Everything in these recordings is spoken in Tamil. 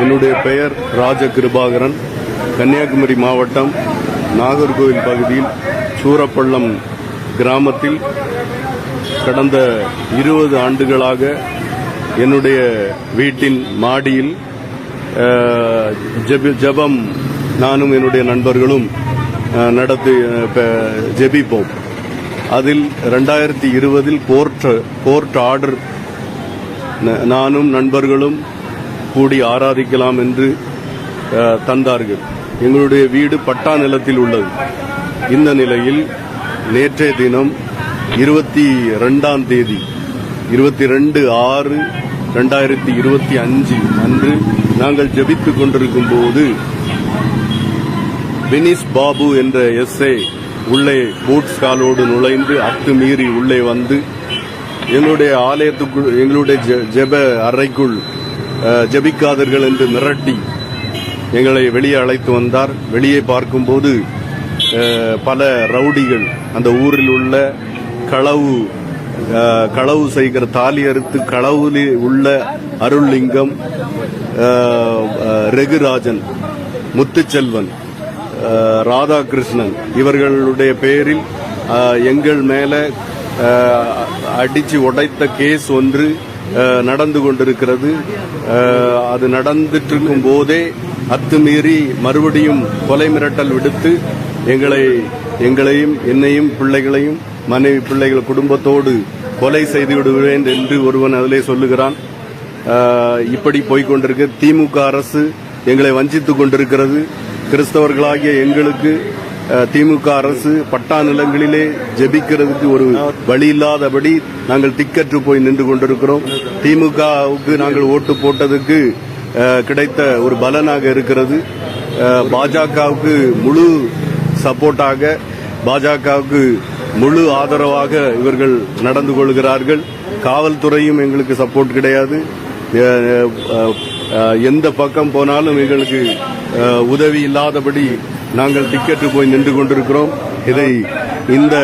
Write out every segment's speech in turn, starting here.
என்னுடைய பெயர் ராஜ கிருபாகரன் கன்னியாகுமரி மாவட்டம் நாகர்கோவில் பகுதியில் சூரப்பள்ளம் கிராமத்தில் கடந்த இருபது ஆண்டுகளாக என்னுடைய வீட்டின் மாடியில் ஜெபி- ஜெபம் நானும் என்னுடைய நண்பர்களும் நடத்தி ஜெபிப்போம். அதில் ரெண்டாயிரத்தி இருபதில் கோர்ட் கோர்ட் ஆர்டர் நானும் நண்பர்களும் கூடி ஆராதிக்கலாம் என்று தந்தார்கள். எங்களுடைய வீடு பட்டா நிலத்தில் உள்ளது. இந்த நிலையில் நேற்றைய தினம் இருபத்தி ரெண்டாம் தேதி இருபத்தி ரெண்டு ஆறு ரெண்டாயிரத்தி இருபத்தி அஞ்சு அன்று நாங்கள் ஜபித்துக் கொண்டிருக்கும் போது வினிஸ் பாபு என்ற எஸ்ஐ உள்ளே பூட்ஸ் காலோடு நுழைந்து அத்துமீறி உள்ளே வந்து எங்களுடைய ஆலயத்துக்குள் எங்களுடைய ஜெ- ஜெப அறைக்குள் ஜெபிக்காதீர்கள் என்று மிரட்டி எங்களை வெளியே அழைத்து வந்தார். வெளியே பார்க்கும்போது பல ரவுடிகள் அந்த ஊரில் உள்ள களவு களவு செய்கிற தாலி அறுத்து களவுலில் உள்ள அருள்லிங்கம் ரகுராஜன் ரெகுராஜன் முத்துச்செல்வன் ராதாகிருஷ்ணன் இவர்களுடைய பெயரில் எங்கள் மேல அடிச்சு உடைத்த கேஸ் ஒன்று நடந்து கொண்டிருக்கிறது. அது நடந்துட்டு இருக்கும் போதே அத்துமீறி மறுபடியும் கொலை மிரட்டல் விடுத்து எங்களை எங்களையும் என்னையும் பிள்ளைகளையும் மனைவி பிள்ளைகள் குடும்பத்தோடு கொலை செய்து விடுவேன் என்று ஒருவன் அதிலே சொல்லுகிறான். இப்படி போய்கொண்டிருக்க திமுக அரசு எங்களை வஞ்சித்துக் கொண்டிருக்கிறது. கிறிஸ்தவர்களாகிய எங்களுக்கு திமுக அரசு பட்டா நிலங்களிலே ஜெபிக்கிறதுக்கு ஒரு வழி இல்லாதபடி நாங்கள் திக்கற்று போய் நின்று கொண்டிருக்கிறோம். திமுகவுக்கு நாங்கள் ஓட்டு போட்டதுக்கு கிடைத்த ஒரு பலனாக இருக்கிறது. பாஜகவுக்கு முழு சப்போர்ட்டாக பாஜகவுக்கு முழு ஆதரவாக இவர்கள் நடந்து கொள்கிறார்கள். காவல்துறையும் எங்களுக்கு சப்போர்ட் கிடையாது. எந்த பக்கம் போனாலும் எங்களுக்கு உதவி இல்லாதபடி நாங்கள் டிக்கெட்டு போய் நின்று கொண்டிருக்கிறோம். இதை இந்த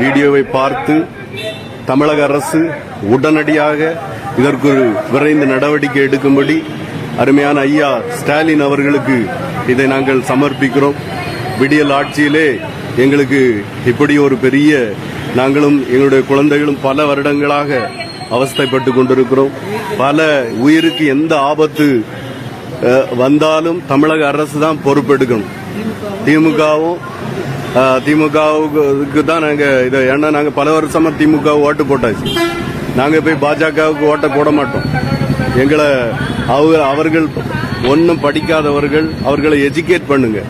வீடியோவை பார்த்து தமிழக அரசு உடனடியாக இதற்கு ஒரு விரைந்து நடவடிக்கை எடுக்கும்படி அருமையான ஐயா ஸ்டாலின் அவர்களுக்கு இதை நாங்கள் சமர்ப்பிக்கிறோம். விடியல் ஆட்சியிலே எங்களுக்கு இப்படி ஒரு பெரிய நாங்களும் எங்களுடைய குழந்தைகளும் பல வருடங்களாக அவஸ்தைப்பட்டு கொண்டிருக்கிறோம். பல உயிருக்கு எந்த ஆபத்து வந்தாலும் தமிழக அரசு தான் பொறுப்பெடுக்கணும். திமுகவும் திமுகவுக்கு தான் நாங்கள் இதை ஏன்னா நாங்கள் பல வருஷமாக திமுக ஓட்டு போட்டாச்சு. நாங்கள் போய் பாஜகவுக்கு ஓட்டை போட மாட்டோம். எங்களை அவ அவர்கள் ஒன்றும் படிக்காதவர்கள் அவர்களை எஜுகேட் பண்ணுங்க.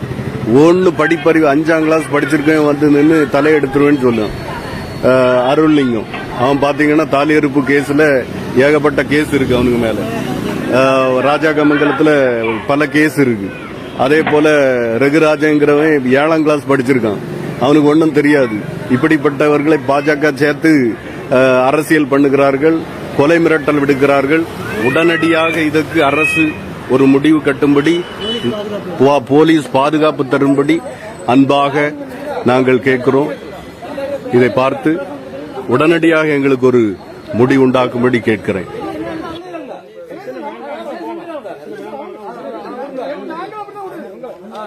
ஒன்று படிப்பறிவு அஞ்சாம் கிளாஸ் படிச்சிருக்கேன் வந்து நின்று தலையெடுத்துருவேன்னு சொல்லுவான். அருள்லிங்கம். அவன் பார்த்தீங்கன்னா தாலியறுப்பு கேஸில் ஏகப்பட்ட கேஸ் இருக்கு அவனுக்கு மேலே. ராஜா கமங்கலத்தில் பல கேஸ் இருக்குது அதே போல ரகுராஜங்கிறவன் ஏழாம் கிளாஸ் படிச்சிருக்கான். அவனுக்கு ஒன்றும் தெரியாது. இப்படிப்பட்டவர்களை பாஜக சேர்த்து அரசியல் பண்ணுகிறார்கள் கொலை மிரட்டல் விடுக்கிறார்கள். உடனடியாக இதற்கு அரசு ஒரு முடிவு கட்டும்படி போலீஸ் பாதுகாப்பு தரும்படி அன்பாக நாங்கள் கேட்கிறோம். இதை பார்த்து உடனடியாக எங்களுக்கு ஒரு முடிவுண்டாக்கும்படி கேட்கிறேன்.